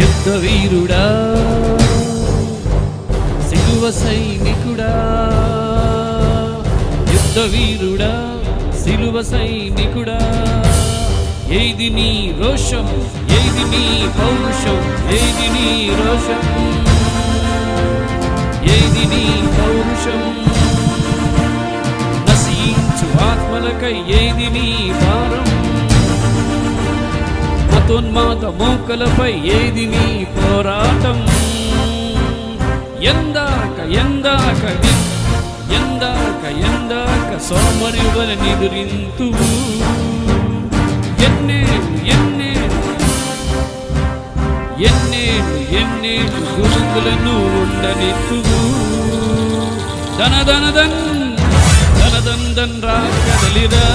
యుద్ధ వీరుడా సిలువ సైనికుడా యుద్ధ వీరుడా సిలువ సైనికుడా ఏది నీ రోషం ఏది నీ పౌరుషం ఏది నీ రోషం ఏది నీ పౌరుషం. నశించు ఆత్మలకై ఏది నీ భారం మతోన్మాద మోకలపై ఏది నీ పోరాటం? ఎందాక ఎందాక ఎందాక ఎందాక సోమరివల నిదురింతు. ఎన్నేళ్ళు ఎన్నేళ్ళు ఎన్నేళ్ళు ఎన్నేళ్ళు గురుకులను ఉండనిత్తువు ధన ధన ధన్ ధన ధన్ ధన్ రా కదలిరా.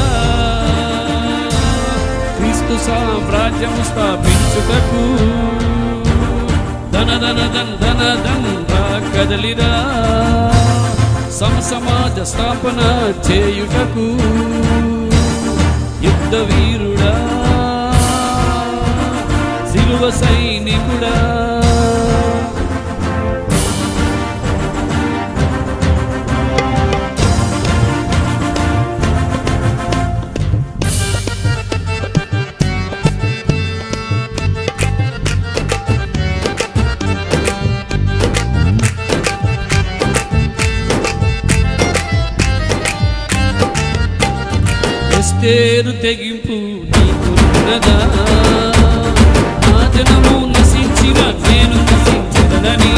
క్రీస్తు సామ్రాజ్యం స్థాపించుటకు. ధన ధన ధన ధన ధన్ కదలిరా. సమసమాజ స్థాపన చేయుటకు. యుద్ధ వీరుడా సిలువ సైనికుడా తేరు తెగింపు నీకున్నదా నా జనము నశించిన నేను నశించదనని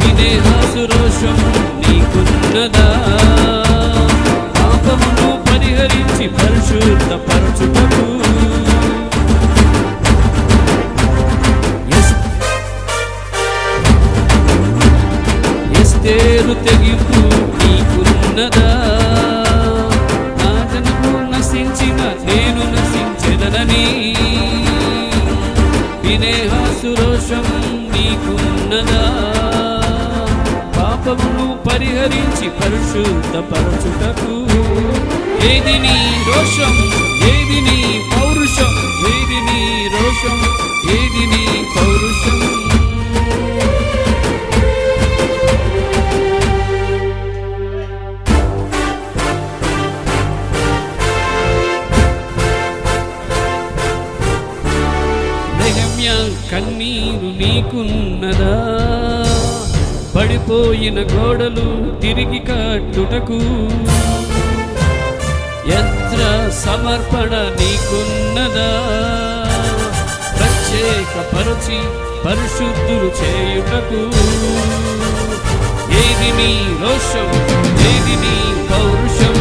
విదేహాసు రోషం నీకున్నదా పాపమును పరిహరించి పరిశుద్ధ పరచుటకు ఎస్తేరు తెగింపు నీకున్నదా పాపములు పరిహరించి పరిశుద్ధ పరచుటకు. ఏది నీ రోషం ఏది నీ పౌరుషం ఏది నీ రోషం ఏది నీ పౌరుషం. కన్నీరు నీకున్నదా? పడిపోయిన గోడలు తిరిగి కట్టుటకు. యంత్ర సమర్పణ నీకున్నదా? ప్రత్యేక పరచి పరిశుద్ధులు చేయుటకు. ఏది నీ రోషం ఏది నీ పౌరుషం?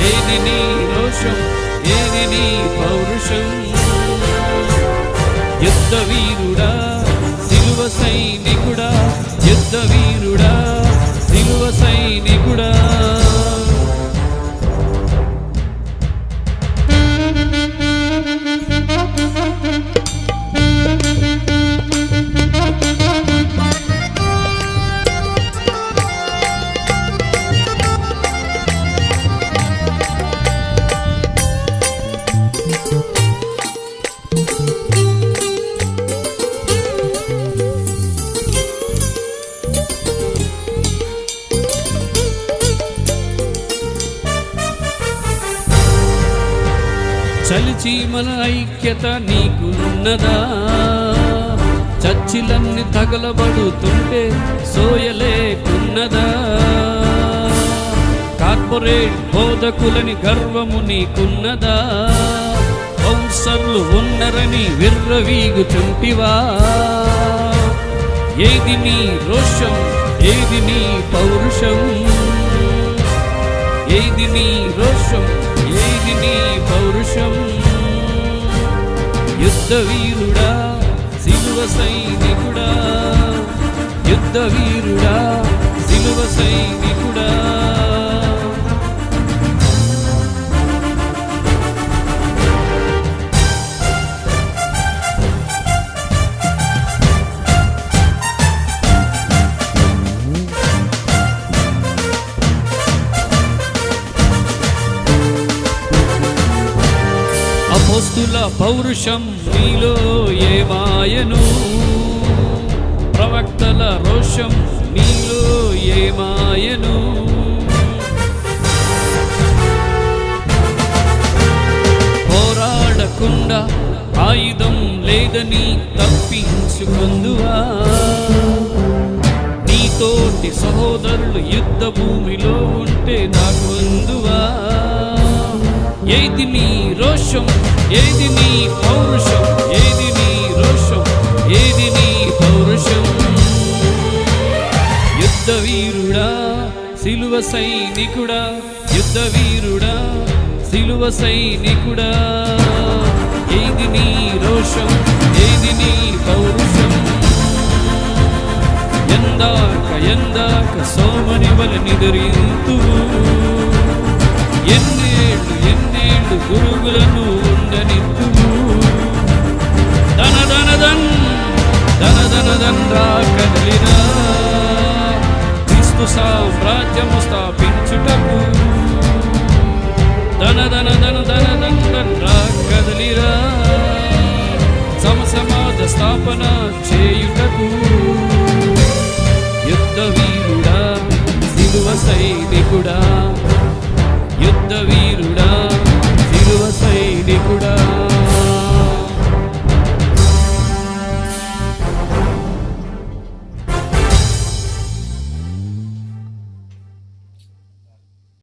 ఏది నీ రోషం? చలిచీమల ఐక్యత నీకున్నదా చచ్చిలన్నీ తగలబడుతుంటే సోయలేకున్నదా? కార్పొరేట్ బోధకులని గర్వము నీకున్నదా? బౌన్సర్లు ఉన్నరని విర్రవీగుచుంటివా ఏది నీ రోషం ఏది నీ పౌరుషం? ఏది నీ రోషం ఏది నీ పౌరుషం? యుద్ధ వీరుడా సిలువ సైనికుడా. యుద్ధ వీరుడా సిలువ సైనికుడా. అపోస్తుల పౌరుషం నీలో ఏమాయను? ప్రవక్తల రోషం నీలో ఏమాయను? పోరాడకుండా ఆయుధం లేదని తప్పించుకుందువా? నీతోటి సహోదరులు యుద్ధ భూమిలో ఉంటే నాకుందువా ఏది నీ రోషం ఏది నీ పౌరుషం ఏది నీ రోషం ఏది నీ పౌరుషం? యుద్ధ వీరుడా సిలువ సైనికుడా యుద్ధ వీరుడా సిలువ సైనికుడా? ఏది నీ రోషం ఏది నీ పౌరుషం? ఎందాక ఎందాక సోమని వల నిదురింతు ఎన్నేళ్ళు గురుగులను ఉండనిత్తు ధన ధన ధన్ ధన ధన ధన్రా కదిలినా. క్రీస్తు సామ్రాజ్యము స్థాపించుటకు. ధన ధన ధన ధన ధన్ ధన్రా రా సమసమాజ స్థాపన చేయుటకు. యుద్ధ వీరుడా సిలువ సైనికుడా.